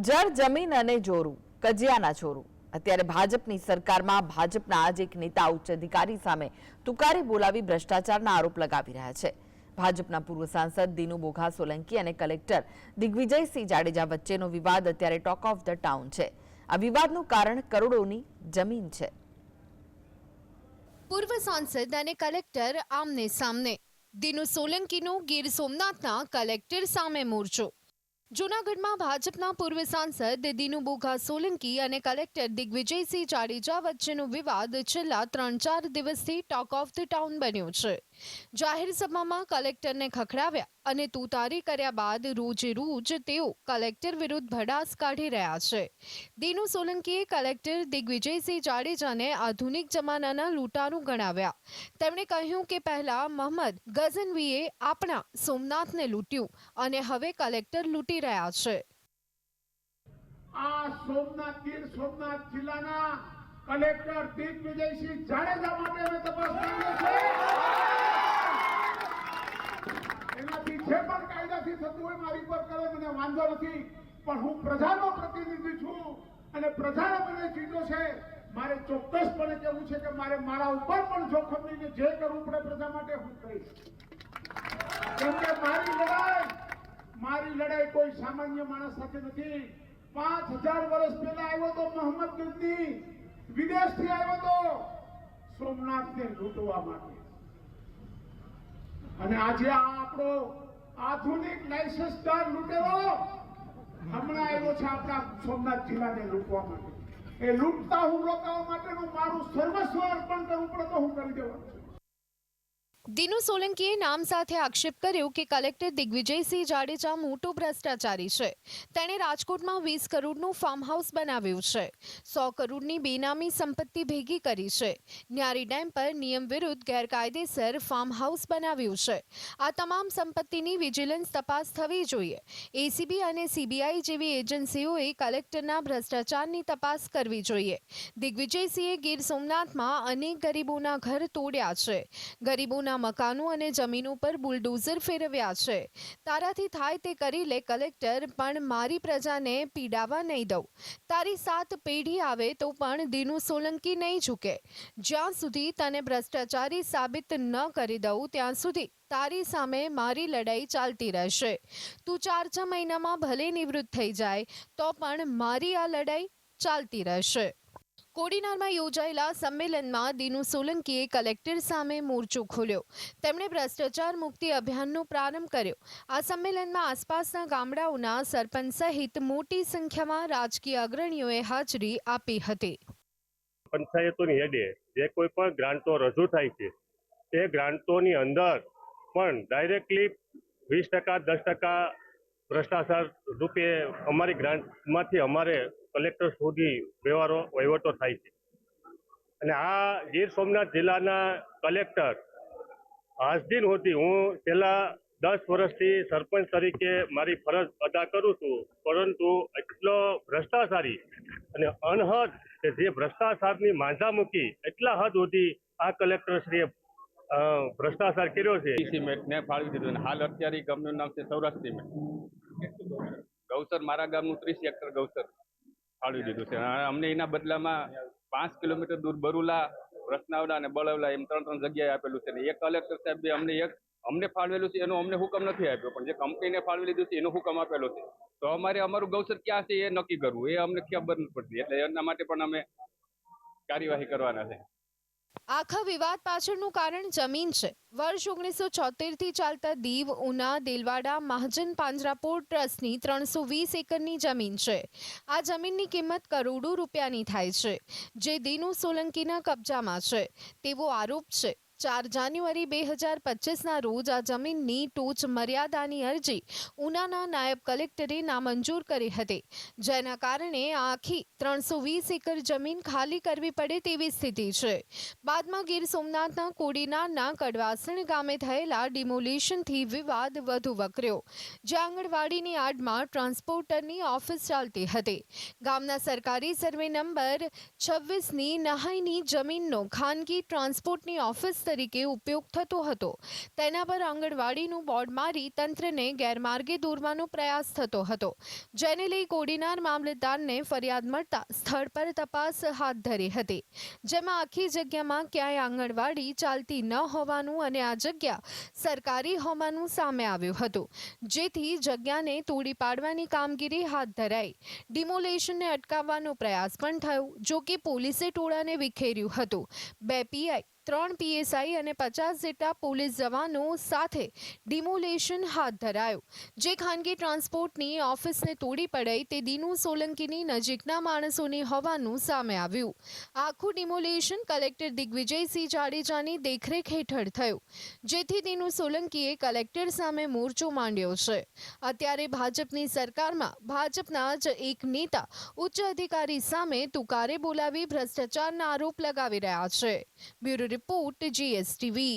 જળ, જમીન અને જોરું, કજિયાના ચોરું અત્યારે ભાજપની સરકારમાં ભાજપના આજ એક નેતા ઉચ્ચ અધિકારી સામે તુકારી બોલાવી ભ્રષ્ટાચારના આરોપ લગાવી રહ્યા છે. ભાજપના પૂર્વ સાંસદ દિનુ બોઘા સોલંકી અને કલેક્ટર દિગ્વિજયસિંહ જાડેજા વચ્ચેનો વિવાદ અત્યારે ટોક ઓફ ધ ટાઉન છે. આ વિવાદનું કારણ કરોડોની જમીન છે. પૂર્વ સાંસદ અને કલેક્ટર આમને સામને. દિનુ સોલંકીનો ગીર સોમનાથના કલેક્ટર સામે મોરચો. જૂનાગઢમાં ભાજપના પૂર્વ સાંસદ દિનુ બોઘા સોલંકી અને કલેક્ટર દિગ્વિજયસિંહ જાડેજા વચ્ચેનો વિવાદ છેલ્લા ત્રણ ચાર દિવસથી ટોક ઓફ ધ ટાઉન બન્યો છે. જાહેર સભામાં કલેક્ટરને ખખડાવ્યા. અને તુતારી કર્યા બાદ રોજે રોજ તેઓ કલેક્ટર વિરુદ્ધ ભડાસ કાઢી રહ્યા છે. દિનુ સોલંકીએ કલેક્ટર દિગ્વિજયસિંહ જાડેજાને આધુનિક જમાનાના લૂંટારું ગણાવ્યા. તેમણે કહ્યું કે પહેલા મોહમ્મદ ગઝનવીએ આપણા સોમનાથને લૂંટ્યું અને હવે કલેક્ટર લૂંટી રહ્યા છે. આ સોમનાથ સોમનાથ જિલ્લાના કલેક્ટર દિગ્વિજયસિંહ જાડેજા માટે અમે તપાસ કરીએ છીએ એનાથી જે પણ કાયદાથી થતું હોય મારી પર કરે મને વાંધો નથી, પણ હું પ્રજાનો પ્રતિનિધિ છું અને પ્રજાને મને ચીજો છે, મારે ચોક્કસપણે કહેવું છે કે મારે મારા ઉપર પણ જોખમ લઈને જે કરવું પડે પ્રજા માટે હું કરીશ કેમ કે મારી લડાઈ મારી લડાઈ કોઈ સામાન્ય માણસ સાથે નથી. પાંચ હજાર વર્ષ પહેલા આવ્યો તો મોહમ્મદ વિદેશ વિદેશથી આવ્યો તો સોમનાથને લૂંટવા માટે. અને આજે આ આપણો આધુનિક લાયસન્સદાર લૂંટેલો હમણાં આવ્યો છે આપણા સોમનાથ જિલ્લાને લૂંટવા માટે. એ લૂંટતા હું રોકાવા માટેનું મારું સર્વસ્વ અર્પણ કરવું પડે તો હું કરી દેવાનું છું. દિનુ સોલંકીએ નામ સાથે આક્ષેપ કર્યો કે કલેક્ટર દિગ્વિજયસિંહ જાડેજા મોટો ભ્રષ્ટાચારી છે. તેણે રાજકોટમાં વીસ કરોડનું ફાર્મ હાઉસ બનાવ્યું છે. સો કરોડની બેનામી સંપત્તિ ભેગી કરી છે. ન્યારી ડેમ પર નિયમ વિરુદ્ધ ગેરકાયદેસર ફાર્મ હાઉસ બનાવ્યું છે. આ તમામ સંપત્તિની વિજિલન્સ તપાસ થવી જોઈએ. એસીબી અને સીબીઆઈ જેવી એજન્સીઓએ કલેક્ટરના ભ્રષ્ટાચારની તપાસ કરવી જોઈએ. દિગ્વિજયસિંહે ગીર સોમનાથમાં અનેક ગરીબોના ઘર તોડ્યા છે. ગરીબોના મકાનો અને જમીનો પર બુલડોઝર ફેરવ્યા છે. તારાથી થાય તે કરી લે કલેક્ટર, પણ મારી પ્રજાને પીડાવા નહીં દઉં. તારી સાત પેઢી આવે તો પણ દીનું સોલંકી નહીં ઝૂકે. જ્યાં સુધી તને ભ્રષ્ટાચારી સાબિત ન કરી દઉં, ત્યાં સુધી તારી સામે મારી લડાઈ ચાલતી રહેશે. તું ચાર છ મહિનામાં ભલે નિવૃત્ત થઈ જાય, તો પણ મારી આ લડાઈ ચાલતી રહેશે. કોડીનારમાં યોજાયેલા સંમેલનમાં દિનુ સોલંકીએ કલેક્ટર સામે મોરચો ખોલ્યો. તેમણે ભ્રષ્ટાચાર મુક્તિ અભિયાનનો પ્રારંભ કર્યો. આ સંમેલનમાં આસપાસના ગામડાઓના સરપંચ સહિત મોટી સંખ્યામાં રાજકીય અગ્રણીઓએ હાજરી આપી હતી. પંચાયતોની હેડે જે કોઈ પણ ગ્રાન્ટો રજૂ થાય છે, તે ગ્રાન્ટોની અંદર પણ ડાયરેક્ટલી વીસ ટકા, દસ ટકા ભ્રષ્ટાચાર રૂપે અમારી ગ્રાન્ટમાંથી અમારે કલેક્ટર સુધી વ્યવહારો વહીવટો થાય છે. અને આ ગીર સોમનાથ જિલ્લાના કલેક્ટર આજ હોતી. હું છેલ્લા દસ વર્ષથી સરપંચ તરીકે મારી ફરજ અદા કરું છું. પરંતુ એટલો ભ્રષ્ટાચારી અને અનહદ કે જે ભ્રષ્ટાચારની માંઝા મૂકી એટલા હદ સુધી આ કલેક્ટરશ્રીએ ભ્રષ્ટાચાર કર્યો છે. સિમેન્ટને ફાળવી દીધું હાલ અત્યારે ગામનું નામ છે સૌરાષ્ટ્ર સિમેન્ટ. ગૌસર, મારા ગામનું ત્રીસ હેક્ટર ગૌસર. ફાળવી દીધું છે. અમને એના બદલામાં પાંચ કિલોમીટર દૂર બરુલા રસનાવડા અને બળવલા એમ ત્રણ ત્રણ જગ્યાએ આપેલું છે. એક કલેક્ટર સાહેબ અમને એક અમને ફાળવેલું છે એનો અમને હુકમ નથી આપ્યો. પણ જે કંપનીને ફાળવી લીધું છે એનો હુકમ આપેલો છે. તો અમારે અમારું ગૌસર ક્યાં છે એ નક્કી કરવું. એ અમને ખબર નથી પડતી. એટલે એના માટે પણ અમે કાર્યવાહી કરવાના છે. આખા વિવાદ પાછળનું કારણ જમીન છે. વર્ષ ઓગણીસો છોતેરથી ચાલતા દીવ, ઉના, દેલવાડા, મહાજન, પાંજરાપોળ ટ્રસ્ટની ત્રણસો વીસ એકરની જમીન છે. આ જમીનની કિંમત કરોડો રૂપિયાની થાય છે. જે દિનુ સોલંકીના કબજામાં છે. તેવો આરોપ છે. ચાર જાન્યુઆરી બે હજાર પચીસના રોજ આ જમીનની ટોચ મર્યાદાની અરજી ઉનાના નાયબ કલેક્ટરે નામંજૂર કરી હતી. જેના કારણે આખી ત્રણસો વીસ એકર જમીન ખાલી કરવી પડે તેવી સ્થિતિ છે. બાદમાં ગીર સોમનાથના કોડીનારના કડવાસણ ગામે થયેલા ડિમોલિશનથી વિવાદ વધુ વકર્યો. જ્યાં આંગણવાડીની આડમાં ટ્રાન્સપોર્ટરની ઓફિસ ચાલતી હતી. ગામના સરકારી સર્વે નંબર છવ્વીસની નહાઈની જમીનનો ખાનગી ટ્રાન્સપોર્ટની ઓફિસ તરીકે ઉપયોગ થતો હતો. તેના પર આંગણવાડીનું બોર્ડ મારી તંત્રને ગેરમાર્ગે દોરવાનો પ્રયાસ થતો હતો. જેને લઈ કોડીનાર મામલતદારને ફરિયાદ મળતા સ્થળ પર તપાસ હાથ ધરી હતી. જેમાં આખી જગ્યામાં ક્યાંય આંગણવાડી ચાલતી ન હોવાનું અને આ જગ્યા સરકારી હોવાનું સામે આવ્યું હતું. જેથી જગ્યાને તોડી પાડવાની કામગીરી હાથ ધરાઈ. ડિમોલેશનને અટકાવવાનો પ્રયાસ પણ થયો, જો કે પોલીસે ટોળાને વિખેર્યું હતું. બે પીઆઈ ત્રણ પીએસઆઈ અને પચાસ જેટલા પોલીસ જવાનો સાથે ડિમોલેશન હાથ ધરાયું. જે ખાનગી ટ્રાન્સપોર્ટની ઓફિસને તોડી પડાઈ તે દિનુ સોલંકીની નજીકના માણસોની હોવાનું સામે આવ્યું. આખું ડિમોલેશન કલેક્ટર દિગ્વિજયસિંહ જાડેજાની દેખરેખ હેઠળ થયું, જેથી દિનુ સોલંકીએ કલેક્ટર સામે મોરચો માંડ્યો છે. અત્યારે ભાજપની સરકારમાં ભાજપના જ એક નેતા ઉચ્ચ અધિકારી સામે તુકારે બોલાવી ભ્રષ્ટાચારના આરોપ લગાવી રહ્યા છે. Bureau report G S T V